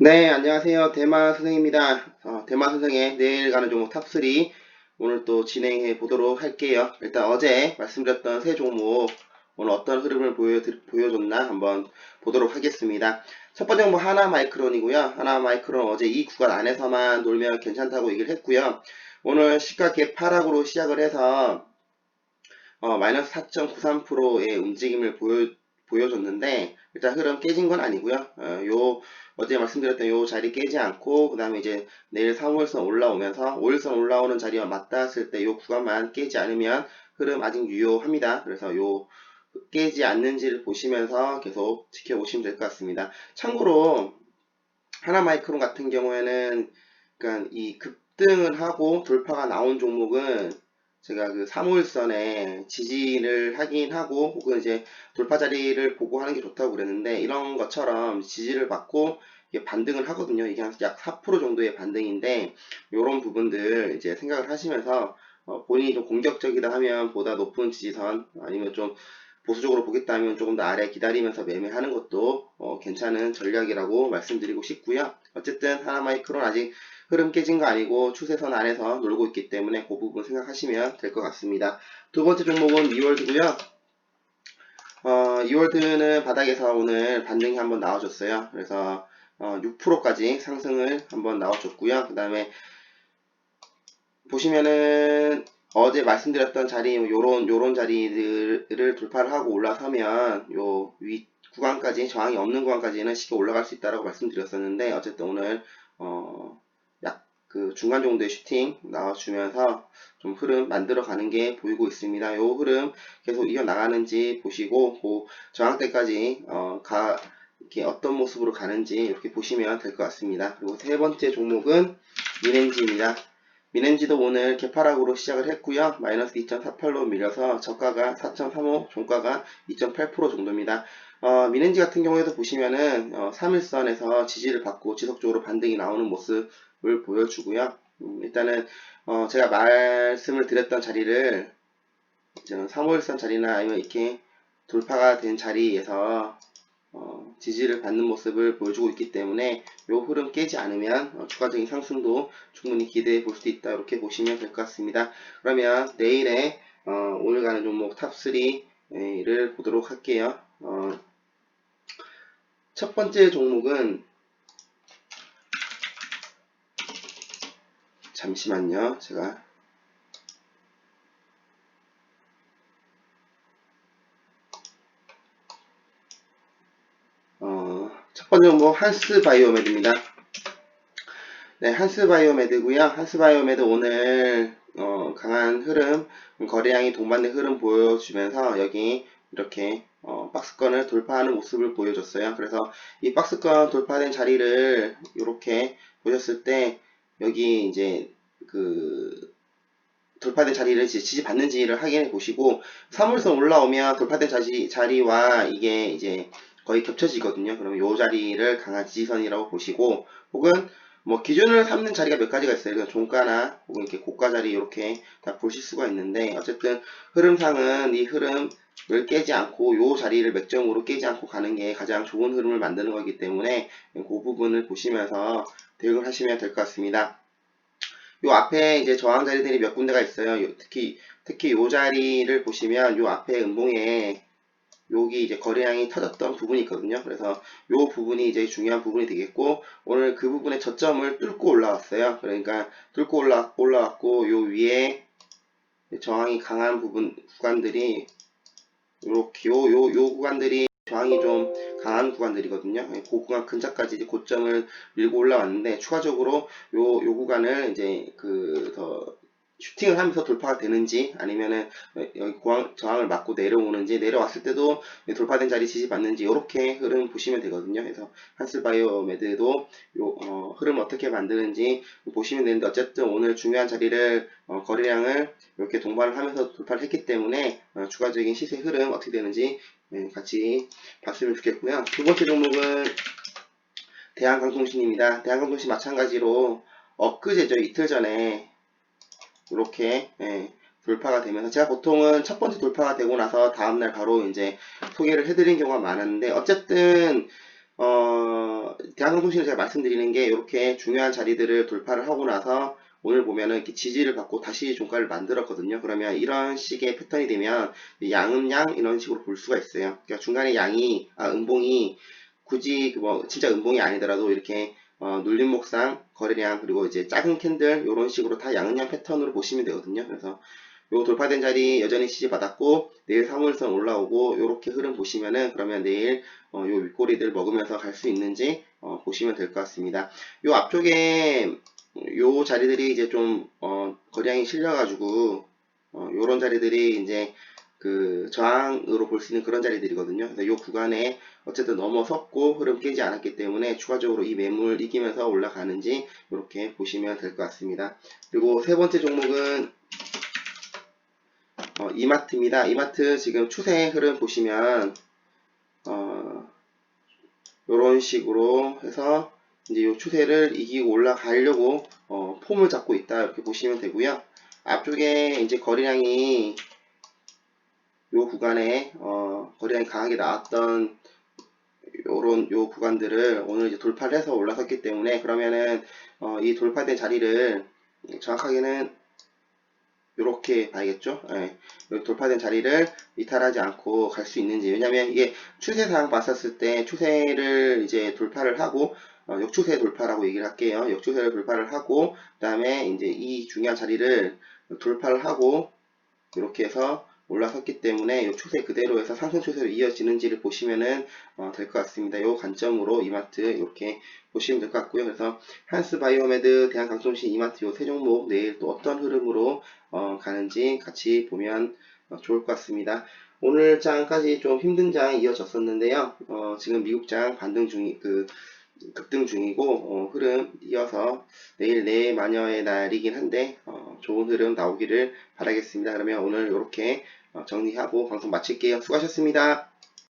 네, 안녕하세요. 대마 선생입니다. 어, 대마 선생의 내일 가는 종목 탑3 오늘 또 진행해 보도록 할게요. 일단 어제 말씀드렸던 세 종목 오늘 어떤 흐름을 보여, 보여줬나 한번 보도록 하겠습니다. 첫 번째 종목 하나 마이크론이고요. 하나 마이크론 어제 이 구간 안에서만 놀면 괜찮다고 얘기를 했고요. 오늘 시가 개파락으로 시작을 해서 어, 마이너스 4.93%의 움직임을 보여, 보여줬는데 일단 흐름 깨진 건 아니고요. 어, 요 어제 말씀드렸던 요 자리 깨지 않고 그 다음에 이제 내일 3월선 올라오면서 5일선 올라오는 자리와 맞닿았을 때 요 구간만 깨지 않으면 흐름 아직 유효합니다. 그래서 요 깨지 않는지를 보시면서 계속 지켜보시면 될 것 같습니다. 참고로 하나 마이크론 같은 경우에는 그러니까 이 급등을 하고 돌파가 나온 종목은 제가 그 3호일선에 지지를 하긴 하고 혹은 이제 돌파 자리를 보고 하는 게 좋다고 그랬는데 이런 것처럼 지지를 받고 이게 반등을 하거든요. 이게 한 약 4% 정도의 반등인데 이런 부분들 이제 생각을 하시면서 어, 본인이 좀 공격적이다 하면 보다 높은 지지선 아니면 좀 보수적으로 보겠다 하면 조금 더 아래 기다리면서 매매하는 것도 어, 괜찮은 전략이라고 말씀드리고 싶고요. 어쨌든 하나마이크론 아직 흐름 깨진 거 아니고 추세선 안에서 놀고 있기 때문에 그 부분 생각하시면 될 것 같습니다. 두 번째 종목은 리월드고요. 어, 이월드는 바닥에서 오늘 반등이 한번 나와줬어요. 그래서 어, 6%까지 상승을 한번 나와줬고요. 그 다음에 보시면은 어제 말씀드렸던 자리 요런 요런 자리들을 돌파를 하고 올라서면 요 위 구간까지 저항이 없는 구간까지는 쉽게 올라갈 수 있다라고 말씀드렸었는데 어쨌든 오늘 어약 그 중간 정도의 슈팅 나와주면서 좀 흐름 만들어 가는 게 보이고 있습니다. 요 흐름 계속 이어 나가는지 보시고 그 저항대까지 어 가 이렇게 어떤 모습으로 가는지 이렇게 보시면 될 것 같습니다. 그리고 세 번째 종목은 미렌지입니다. 미넨지도 오늘 개파락으로 시작을 했고요. 마이너스 2.48로 밀려서 저가가 4.35, 종가가 2.8% 정도입니다. 어, 미넨지 같은 경우에도 보시면은 어, 3일선에서 지지를 받고 지속적으로 반등이 나오는 모습 을 보여주고요. 음, 일단은 어, 제가 말씀을 드렸던 자리를 3월선 자리나 아니면 이렇게 돌파가 된 자리에서 어, 지지를 받는 모습을 보여주고 있기 때문에 이 흐름 깨지 않으면 어, 추가적인 상승도 충분히 기대해 볼 수 있다 이렇게 보시면 될 것 같습니다. 그러면 내일의 어, 오늘 가는 종목 탑3를 보도록 할게요. 어, 첫 번째 종목은 잠시만요. 제가 첫 번째 뭐 한스 바이오메드입니다. 네, 한스 바이오메드고요. 한스 바이오메드 오늘 어, 강한 흐름, 거래량이 동반된 흐름 보여주면서 여기 이렇게 어, 박스권을 돌파하는 모습을 보여줬어요. 그래서 이 박스권 돌파된 자리를 이렇게 보셨을 때 여기 이제 그 돌파된 자리를 지지받는지를 확인해 보시고 3월선 올라오면 돌파된 자리, 자리와 이게 이제 거의 겹쳐지거든요. 그러면 이 자리를 강한 지지선이라고 보시고 혹은 뭐 기준을 삼는 자리가 몇 가지가 있어요. 그러니까 종가나 혹은 이렇게 고가 자리 이렇게 다 보실 수가 있는데 어쨌든 흐름상은 이 흐름 을 깨지 않고 이 자리를 맥점으로 깨지 않고 가는 게 가장 좋은 흐름을 만드는 거기 때문에 그 부분을 보시면서 대응을 하시면 될 것 같습니다. 요 앞에 이제 저항 자리들이 몇 군데가 있어요. 요 특히 특히 요 자리를 보시면 요 앞에 음봉에 여기 이제 거래량이 터졌던 부분이 있거든요. 그래서 이 부분이 이제 중요한 부분이 되겠고 오늘 그 부분의 저점을 뚫고 올라왔어요. 그러니까 뚫고 올라 올라왔고 요 위에 저항이 강한 부분 구간들이 이렇게 요 요 요 구간들이 저항이 좀 강한 구간들이거든요. 그 구간 근처까지 고점을 밀고 올라왔는데 추가적으로 요 요 구간을 이제 그 더 슈팅을 하면서 돌파가 되는지 아니면은 여기 고항, 저항을 맞고 내려오는지 내려왔을 때도 돌파된 자리 지지받는지 이렇게 흐름 보시면 되거든요. 그래서 한스바이오메드도 요 어, 흐름 어떻게 만드는지 보시면 되는데 어쨌든 오늘 중요한 자리를 어, 거래량을 이렇게 동반을 하면서 돌파를 했기 때문에 어, 추가적인 시세 흐름 어떻게 되는지 네, 같이 봤으면 좋겠고요. 두 번째 종목은 대한강통신입니다. 대한강통신 마찬가지로 엊그제죠 이틀 전에 이렇게 예, 돌파가 되면서 제가 보통은 첫 번째 돌파가 되고 나서 다음날 바로 이제 소개를 해드린 경우가 많았는데 어쨌든 어, 대한항공신을 제가 말씀드리는 게 이렇게 중요한 자리들을 돌파를 하고 나서 오늘 보면은 이렇게 지지를 받고 다시 종가를 만들었거든요. 그러면 이런 식의 패턴이 되면 양은 양 이런 식으로 볼 수가 있어요. 그러니까 중간에 양이 아 음봉이 굳이 그뭐 진짜 음봉이 아니더라도 이렇게 어, 눌림 목상 거래량 그리고 이제 작은 캔들 이런 식으로 다 양은 양 패턴으로 보시면 되거든요. 그래서 요 돌파된 자리 여전히 지지 받았고 내일 사물선 올라오고 요렇게 흐름 보시면은 그러면 내일 어, 요 윗꼬리들 먹으면서 갈 수 있는지 어, 보시면 될 것 같습니다. 요 앞쪽에 요 자리들이 이제 좀 어, 거량이 실려가지고 어, 요런 자리들이 이제 그 저항으로 볼 수 있는 그런 자리들이거든요. 그래서 요 구간에 어쨌든 넘어섰고 흐름 깨지 않았기 때문에 추가적으로 이 매물 이기면서 올라가는지 이렇게 보시면 될 것 같습니다. 그리고 세 번째 종목은 어, 이마트입니다. 이마트 지금 추세 흐름 보시면 어, 이런 식으로 해서 이제 이 추세를 이기고 올라가려고 어, 폼을 잡고 있다 이렇게 보시면 되고요. 앞쪽에 이제 거래량이 요 구간에 어, 거래량이 강하게 나왔던 요런 요 구간들을 오늘 이제 돌파를 해서 올라섰기 때문에 그러면은 어, 이 돌파된 자리를 정확하게는 이렇게 봐야겠죠. 예. 요 돌파된 자리를 이탈하지 않고 갈 수 있는지 왜냐면 이게 추세상 봤었을 때 추세를 이제 돌파를 하고 어, 역추세 돌파라고 얘기를 할게요. 역추세를 돌파를 하고 그 다음에 이제 이 중요한 자리를 돌파를 하고 이렇게 해서 올라섰기 때문에 이 추세 그대로 해서 상승 추세로 이어지는지를 보시면은 어, 될 것 같습니다. 이 관점으로 이마트 이렇게 보시면 될 것 같고요. 그래서 한스 바이오메드, 대한강통신, 이마트 요세 종목 내일 또 어떤 흐름으로 어, 가는지 같이 보면 어, 좋을 것 같습니다. 오늘 장까지 좀 힘든 장 이어졌었는데요. 어, 지금 미국 장 반등 중이 그 급등 중이고 어, 흐름 이어서 내일 내 마녀의 날이긴 한데 어, 좋은 흐름 나오기를 바라겠습니다. 그러면 오늘 이렇게 어, 정리하고 방송 마칠게요. 수고하셨습니다.